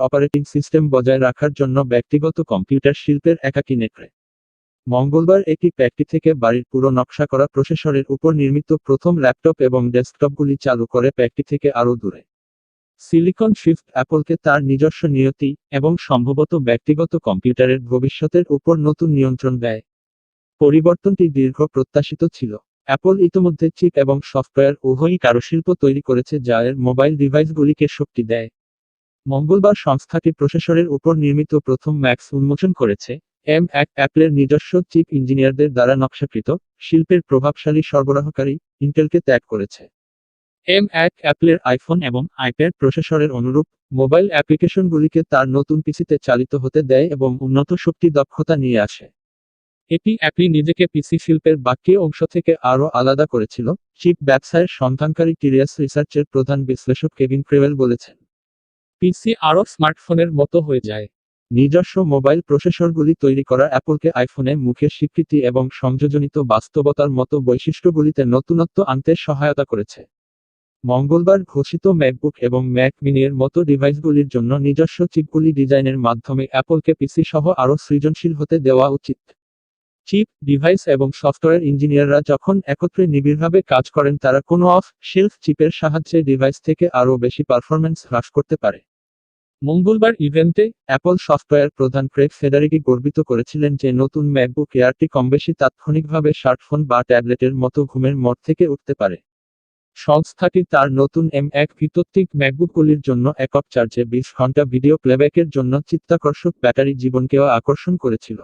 Operating system বজায় রাখার জন্য ব্যক্তিগত কম্পিউটার শিল্পের একাকী নেকড়ে মঙ্গলবার একটি প্যাকটি থেকে বাড়ির পুরো নকশা করা প্রসেসরের উপর নির্মিত প্রথম ল্যাপটপ এবং ডেস্কটপগুলি চালু করে প্যাকটি থেকে আরও দূরে। সিলিকন শিফট অ্যাপলকে তার নিজস্ব নিয়তি এবং সম্ভবত ব্যক্তিগত কম্পিউটারের ভবিষ্যতের উপর নতুন নিয়ন্ত্রণ দেয়। পরিবর্তনটি দীর্ঘ প্রত্যাশিত ছিল। অ্যাপল ইতোমধ্যে চিপ এবং সফটওয়্যার উভয়ই কারুশিল্প তৈরি করেছে যা এর মোবাইল ডিভাইসগুলিকে শক্তি দেয়। মঙ্গলবার সংস্থাটি প্রসেসরের উপর নির্মিত প্রথম ম্যাক্স উন্মোচন করেছে। এম এক অ্যাপলের নিজস্ব চিপ ইঞ্জিনিয়ারদের দ্বারা নকশাকৃত, শিল্পের প্রভাবশালী সরবরাহকারী ইন্টেলকে ত্যাগ করেছে। এম এক অ্যাপলের আইফোন এবং আইপ্যাড প্রসেসরের অনুরূপ মোবাইল অ্যাপ্লিকেশনগুলিকে তার নতুন পিসিতে চালিত হতে দেয় এবং উন্নত শক্তি দক্ষতা নিয়ে আসে। এটি অ্যাপলি নিজেকে পিসি শিল্পের বাকি অংশ থেকে আরও আলাদা করেছিল, চিপ ব্যবসায়ের সন্ধানকারী কিরিয়াস রিসার্চের প্রধান বিশ্লেষক কেভিন ক্রেওয়েল বলেছেন। পিসি আরও স্মার্টফোনের মতো হয়ে যায়। নিজস্ব মোবাইল প্রসেসরগুলি তৈরি করা অ্যাপলকে আইফোনে মুখের স্বীকৃতি এবং সংযোজনিত বাস্তবতার মতো বৈশিষ্ট্যগুলিতে নতুনত্ব আনতে সহায়তা করেছে। মঙ্গলবার ঘোষিত ম্যাকবুক এবং ম্যাক মিনির মতো ডিভাইসগুলির জন্য নিজস্ব চিপগুলি ডিজাইনের মাধ্যমে অ্যাপলকে পিসি সহ আরও সৃজনশীল হতে দেওয়া উচিত। চিপ, ডিভাইস এবং সফটওয়্যার ইঞ্জিনিয়াররা যখন একত্রে নিবিড়ভাবে কাজ করেন, তারা কোনো অফ শেলফ চিপের সাহায্যে ডিভাইস থেকে আরও বেশি পারফরম্যান্স হ্রাস করতে পারে। মঙ্গলবার ইভেন্টে অ্যাপল সফটওয়্যার প্রধান ক্রেগ ফেডারিকি গর্বিত করেছিলেন যে নতুন ম্যাকবুক এয়ারটি কমবেশি তাৎক্ষণিকভাবে স্মার্টফোন বা ট্যাবলেটের মতো ঘুমের মঠ থেকে উঠতে পারে। সংস্থাটি তার নতুন এম এক ভিত্তিক ম্যাকবুকগুলির জন্য একক চার্জে বিশ ঘণ্টা ভিডিও প্লেব্যাকের জন্য চিত্তাকর্ষক ব্যাটারি জীবনকেও আকর্ষণ করেছিল।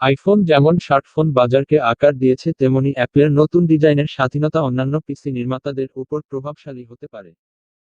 আইফোন যেমন স্মার্টফোন বাজারকে আকার দিয়েছে, তেমনি অ্যাপলের নতুন ডিজাইনের স্বাধীনতা অন্যান্য পিসি নির্মাতাদের উপর প্রভাবশালী হতে পারে।